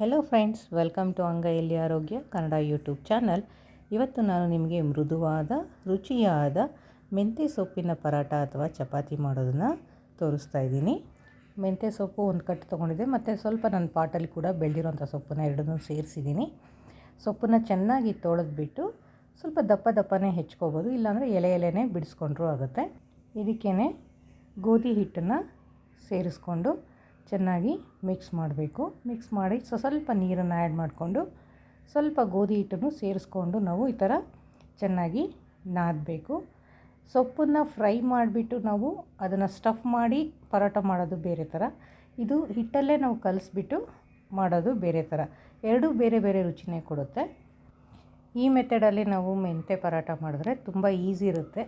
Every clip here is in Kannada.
ಹೆಲೋ ಫ್ರೆಂಡ್ಸ್ ವೆಲ್ಕಮ್ ಟು ಅಂಗೈಯಲ್ಲಿ ಆರೋಗ್ಯ ಕನ್ನಡ ಯೂಟ್ಯೂಬ್ ಚಾನಲ್ ಇವತ್ತು ನಾನು ನಿಮಗೆ ಮೃದುವಾದ, ರುಚಿಯಾದ ಮೆಂತ್ಯ ಸೊಪ್ಪಿನ ಪರಾಟ ಅಥವಾ ಚಪಾತಿ ಮಾಡೋದನ್ನು ತೋರಿಸ್ತಾ ಇದ್ದೀನಿ. ಮೆಂತ್ಯ ಸೊಪ್ಪು ಒಂದು ಕಟ್ಟು ತೊಗೊಂಡಿದ್ದೆ, ಮತ್ತು ಸ್ವಲ್ಪ ನನ್ನ ಪಾಟಲ್ಲಿ ಕೂಡ ಬೆಳೆದಿರೋಂಥ ಸೊಪ್ಪನ್ನು ಎರಡನ್ನೂ ಸೇರಿಸಿದ್ದೀನಿ. ಸೊಪ್ಪನ್ನು ಚೆನ್ನಾಗಿ ತೊಳೆದ್ಬಿಟ್ಟು ಸ್ವಲ್ಪ ದಪ್ಪ ದಪ್ಪನೇ ಹೆಚ್ಕೋಬೋದು, ಇಲ್ಲಾಂದರೆ ಎಲೆ ಎಲೆನೇ ಬಿಡಿಸ್ಕೊಂಡ್ರೂ ಆಗುತ್ತೆ. ಇದಕ್ಕೇ ಗೋಧಿ ಹಿಟ್ಟನ್ನು ಸೇರಿಸ್ಕೊಂಡು ಚೆನ್ನಾಗಿ ಮಿಕ್ಸ್ ಮಾಡಬೇಕು. ಮಿಕ್ಸ್ ಮಾಡಿ ಸೊ ಸ್ವಲ್ಪ ನೀರನ್ನು ಆ್ಯಡ್ ಮಾಡಿಕೊಂಡು ಸ್ವಲ್ಪ ಗೋಧಿ ಹಿಟ್ಟನ್ನು ಸೇರಿಸ್ಕೊಂಡು ನಾವು ಈ ಥರ ಚೆನ್ನಾಗಿ ನಾದಬೇಕು. ಸೊಪ್ಪನ್ನು ಫ್ರೈ ಮಾಡಿಬಿಟ್ಟು ನಾವು ಅದನ್ನು ಸ್ಟಫ್ ಮಾಡಿ ಪರೋಟ ಮಾಡೋದು ಬೇರೆ ಥರ. ಇದು ಹಿಟ್ಟಲ್ಲೇ ನಾವು ಕಲಿಸ್ಬಿಟ್ಟು ಮಾಡೋದು ಬೇರೆ ಥರ. ಎರಡೂ ಬೇರೆ ಬೇರೆ ರುಚಿನೇ ಕೊಡುತ್ತೆ. ಈ ಮೆಥಡಲ್ಲಿ ನಾವು ಮೆಂತೆ ಪರೋಟ ಮಾಡಿದ್ರೆ ತುಂಬ ಈಸಿ ಇರುತ್ತೆ.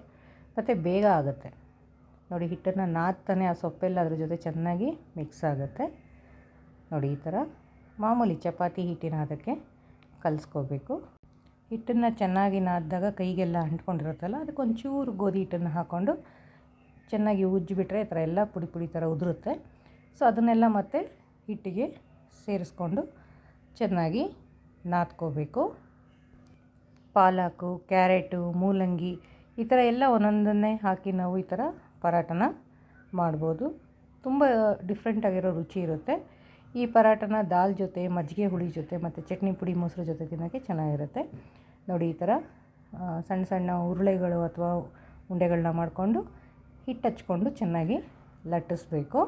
ಮತ್ತು ಬೇಗ ಆಗುತ್ತೆ. ನೋಡಿ, ಹಿಟ್ಟನ್ನು ನಾದ್ತಾನೆ ಆ ಸೊಪ್ಪೆಲ್ಲ ಅದ್ರ ಜೊತೆ ಚೆನ್ನಾಗಿ ಮಿಕ್ಸ್ ಆಗುತ್ತೆ. ನೋಡಿ, ಈ ಥರ ಮಾಮೂಲಿ ಚಪಾತಿ ಹಿಟ್ಟಿನ ಅದಕ್ಕೆ ಕಲಿಸ್ಕೋಬೇಕು. ಹಿಟ್ಟನ್ನು ಚೆನ್ನಾಗಿ ನಾದಿದಾಗ ಕೈಗೆಲ್ಲ ಅಂಟ್ಕೊಂಡಿರುತ್ತಲ್ಲ, ಅದಕ್ಕೆ ಒಂಚೂರು ಗೋಧಿ ಹಿಟ್ಟನ್ನು ಹಾಕ್ಕೊಂಡು ಚೆನ್ನಾಗಿ ಉಜ್ಜಿಬಿಟ್ರೆ ಈ ಥರ ಎಲ್ಲ ಪುಡಿ ಪುಡಿ ಥರ ಉದುರುತ್ತೆ. ಸೊ ಅದನ್ನೆಲ್ಲ ಮತ್ತೆ ಹಿಟ್ಟಿಗೆ ಸೇರಿಸ್ಕೊಂಡು ಚೆನ್ನಾಗಿ ನಾದ್ಕೋಬೇಕು. ಪಾಲಕು, ಕ್ಯಾರೆಟು, ಮೂಲಂಗಿ ಈ ಥರ ಎಲ್ಲ ಒಂದೊಂದನ್ನೇ ಹಾಕಿ ನಾವು ಈ ಥರ ಪರಾಟನ ಮಾಡ್ಬೋದು. ತುಂಬ ಡಿಫ್ರೆಂಟಾಗಿರೋ ರುಚಿ ಇರುತ್ತೆ. ಈ ಪರಾಟನ ದಾಲ್ ಜೊತೆ, ಮಜ್ಜಿಗೆ ಹುಳಿ ಜೊತೆ ಮತ್ತು ಚಟ್ನಿ ಪುಡಿ ಮೊಸರು ಜೊತೆ ತಿನ್ನೋಕ್ಕೆ ಚೆನ್ನಾಗಿರುತ್ತೆ. ನೋಡಿ ಈ ಥರ ಸಣ್ಣ ಸಣ್ಣ ಉರುಳೆಗಳು ಅಥವಾ ಉಂಡೆಗಳನ್ನ ಮಾಡಿಕೊಂಡು ಹಿಟ್ಟು ಹಚ್ಕೊಂಡು ಚೆನ್ನಾಗಿ ಲಟ್ಟಿಸ್ಬೇಕು.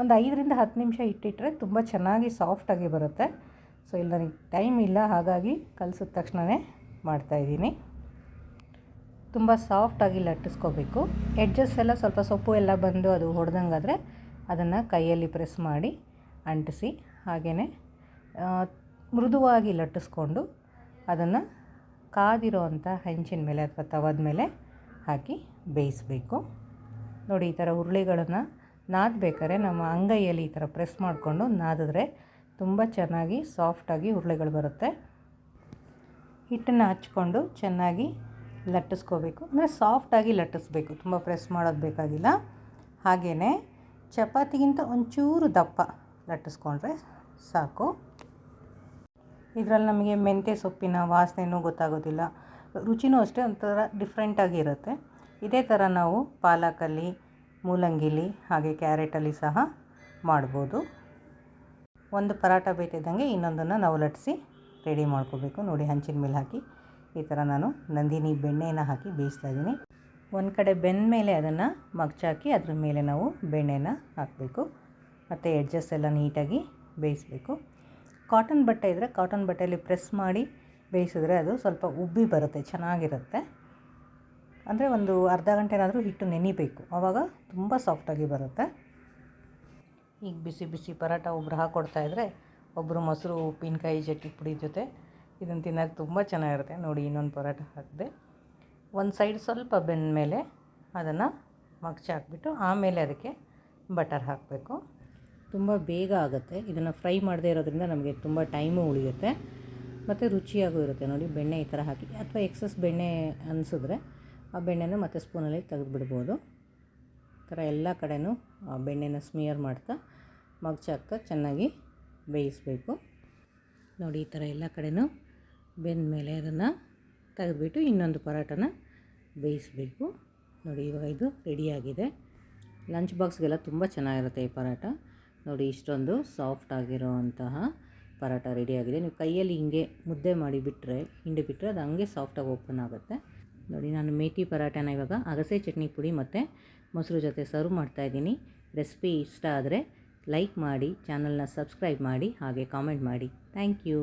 ಒಂದು ಐದರಿಂದ ಹತ್ತು ನಿಮಿಷ ಇಟ್ಟಿಟ್ಟರೆ ತುಂಬ ಚೆನ್ನಾಗಿ ಸಾಫ್ಟಾಗಿ ಬರುತ್ತೆ. ಸೊ ಇಲ್ಲಿ ನನಗೆ ಟೈಮ್ ಇಲ್ಲ, ಹಾಗಾಗಿ ಕಲಿಸಿದ ತಕ್ಷಣವೇ ಮಾಡ್ತಾಯಿದ್ದೀನಿ ತುಂಬ ಸಾಫ್ಟಾಗಿ ಲಟ್ಟಿಸ್ಕೋಬೇಕು. ಎಡ್ಜಸ್ ಎಲ್ಲ ಸ್ವಲ್ಪ ಸೊಪ್ಪು ಎಲ್ಲ ಬಂದು ಅದು ಹೊಡೆದಂಗಾದರೆ ಅದನ್ನು ಕೈಯಲ್ಲಿ ಪ್ರೆಸ್ ಮಾಡಿ ಅಂಟಿಸಿ, ಹಾಗೆಯೇ ಮೃದುವಾಗಿ ಲಟ್ಟಿಸ್ಕೊಂಡು ಅದನ್ನು ಕಾದಿರೋ ಅಂಥ ಹೆಂಚಿನ ಮೇಲೆ ಅಥವಾ ತವದ ಮೇಲೆ ಹಾಕಿ ಬೇಯಿಸಬೇಕು. ನೋಡಿ, ಈ ಥರ ಉರುಳಿಗಳನ್ನು ನಾದಬೇಕಾದ್ರೆ ನಮ್ಮ ಅಂಗೈಯಲ್ಲಿ ಈ ಥರ ಪ್ರೆಸ್ ಮಾಡಿಕೊಂಡು ನಾದಿದ್ರೆ ತುಂಬ ಚೆನ್ನಾಗಿ ಸಾಫ್ಟಾಗಿ ಉರುಳೆಗಳು ಬರುತ್ತೆ. ಹಿಟ್ಟನ್ನು ಹಚ್ಕೊಂಡು ಚೆನ್ನಾಗಿ ಲಟ್ಟಿಸ್ಕೋಬೇಕು. ಅಂದರೆ ಸಾಫ್ಟಾಗಿ ಲಟ್ಟಿಸ್ಬೇಕು. ತುಂಬ ಪ್ರೆಸ್ ಮಾಡೋದು ಬೇಕಾಗಿಲ್ಲ. ಹಾಗೆಯೇ ಚಪಾತಿಗಿಂತ ಒಂಚೂರು ದಪ್ಪ ಲಟ್ಟಿಸ್ಕೊಂಡ್ರೆ ಸಾಕು. ಇದರಲ್ಲಿ ನಮಗೆ ಮೆಂತ್ಯ ಸೊಪ್ಪಿನ ವಾಸನೆಯೂ ಗೊತ್ತಾಗೋದಿಲ್ಲ. ರುಚಿನೂ ಅಷ್ಟೇ ಒಂಥರ ಡಿಫ್ರೆಂಟಾಗಿ ಇರುತ್ತೆ. ಇದೇ ಥರ ನಾವು ಪಾಲಕಲ್ಲಿ, ಮೂಲಂಗಿಲಿ ಹಾಗೆ ಕ್ಯಾರೆಟಲ್ಲಿ ಸಹ ಮಾಡ್ಬೋದು. ಒಂದು ಪರಾಟ ಬೇಯ್ತಿದ್ದಂಗೆ ಇನ್ನೊಂದನ್ನು ನಾವು ಲಟ್ಟಿಸಿ ರೆಡಿ ಮಾಡ್ಕೋಬೇಕು. ನೋಡಿ, ಹಂಚಿನ ಮೇಲೆ ಹಾಕಿ. ಈ ಥರ ನಾನು ನಂದಿನಿ ಬೆಣ್ಣೆನ ಹಾಕಿ ಬೇಯಿಸ್ತಾ ಇದ್ದೀನಿ. ಒಂದು ಕಡೆ ಬೆಂದ ಮೇಲೆ ಅದನ್ನು ಮಗ್ಚಾಕಿ ಅದ್ರ ಮೇಲೆ ನಾವು ಬೆಣ್ಣೆನ ಹಾಕಬೇಕು. ಮತ್ತು ಎಡ್ಜಸ್ ಎಲ್ಲ ನೀಟಾಗಿ ಬೇಯಿಸಬೇಕು. ಕಾಟನ್ ಬಟ್ಟೆ ಇದ್ದರೆ ಕಾಟನ್ ಬಟ್ಟೆಯಲ್ಲಿ ಪ್ರೆಸ್ ಮಾಡಿ ಬೇಯಿಸಿದ್ರೆ ಅದು ಸ್ವಲ್ಪ ಉಬ್ಬಿ ಬರುತ್ತೆ, ಚೆನ್ನಾಗಿರುತ್ತೆ. ಅಂದರೆ ಒಂದು ಅರ್ಧ ಗಂಟೆನಾದರೂ ಹಿಟ್ಟು ನೆನಿಬೇಕು. ಆವಾಗ ತುಂಬ ಸಾಫ್ಟಾಗಿ ಬರುತ್ತೆ. ಈಗ ಬಿಸಿ ಬಿಸಿ ಪರಾಟ ಒಬ್ಬರು ಹಾಕ್ಕೊಡ್ತಾಯಿದ್ರೆ ಒಬ್ಬರು ಮೊಸರು, ಉಪ್ಪಿನಕಾಯಿ, ಚಟ್ನಿ ಪುಡಿ ಜೊತೆ ಇದನ್ನು ತಿನ್ನೋಕ್ಕೆ ತುಂಬ ಚೆನ್ನಾಗಿರುತ್ತೆ. ನೋಡಿ ಇನ್ನೊಂದು ಪರೋಟ ಹಾಕಿದೆ. ಒಂದು ಸೈಡ್ ಸ್ವಲ್ಪ ಬೆಂದ ಮೇಲೆ ಅದನ್ನು ಮಗ್ಚಿ ಹಾಕ್ಬಿಟ್ಟು ಆಮೇಲೆ ಅದಕ್ಕೆ ಬಟರ್ ಹಾಕಬೇಕು. ತುಂಬ ಬೇಗ ಆಗುತ್ತೆ. ಇದನ್ನು ಫ್ರೈ ಮಾಡದೇ ಇರೋದ್ರಿಂದ ನಮಗೆ ತುಂಬ ಟೈಮು ಉಳಿಯುತ್ತೆ. ಮತ್ತು ರುಚಿಯಾಗೂ ಇರುತ್ತೆ. ನೋಡಿ ಬೆಣ್ಣೆ ಈ ಥರ ಹಾಕಿ ಅಥವಾ ಎಕ್ಸಸ್ ಬೆಣ್ಣೆ ಅನಿಸಿದ್ರೆ ಆ ಬೆಣ್ಣೆನ ಮತ್ತೆ ಸ್ಪೂನಲ್ಲಿ ತೆಗೆದುಬಿಡ್ಬೋದು. ಈ ಥರ ಎಲ್ಲ ಕಡೆಯೂ ಬೆಣ್ಣೆನ ಸ್ಮಿಯರ್ ಮಾಡ್ತಾ ಮಗ್ಚಾಕ್ತಾ ಚೆನ್ನಾಗಿ ಬೇಯಿಸಬೇಕು. ನೋಡಿ, ಈ ಥರ ಎಲ್ಲ ಕಡೆನೂ ಮೇಲೆ ಅದನ್ನು ತೆಗೆದುಬಿಟ್ಟು ಇನ್ನೊಂದು ಪರೋಟನ ಬೇಯಿಸಬೇಕು. ನೋಡಿ, ಇವಾಗ ಇದು ರೆಡಿಯಾಗಿದೆ. ಲಂಚ್ ಬಾಕ್ಸ್ಗೆಲ್ಲ ತುಂಬ ಚೆನ್ನಾಗಿರುತ್ತೆ ಈ ಪರೋಟ. ನೋಡಿ, ಇಷ್ಟೊಂದು ಸಾಫ್ಟ್ ಆಗಿರೋ ಅಂತಹ ಪರೋಟ ರೆಡಿಯಾಗಿದೆ. ನೀವು ಕೈಯಲ್ಲಿ ಹಿಂಗೆ ಮುದ್ದೆ ಮಾಡಿ ಬಿಟ್ಟರೆ ಹಿಂಡಿ ಬಿಟ್ಟರೆ ಅದು ಹಂಗೆ ಸಾಫ್ಟಾಗಿ ಓಪನ್ ಆಗುತ್ತೆ. ನೋಡಿ, ನಾನು ಮೇಥಿ ಪರೋಟನ ಇವಾಗ ಅಗಸೆ ಚಟ್ನಿ ಪುಡಿ ಮತ್ತು ಮೊಸರು ಜೊತೆ ಸರ್ವ್ ಮಾಡ್ತಾಯಿದ್ದೀನಿ ರೆಸಿಪಿ ಇಷ್ಟ ಆದರೆ ಲೈಕ್ ಮಾಡಿ ಚಾನಲ್ನ ಸಬ್ಸ್ಕ್ರೈಬ್ ಮಾಡಿ ಹಾಗೆ ಕಾಮೆಂಟ್ ಮಾಡಿ. Thank you.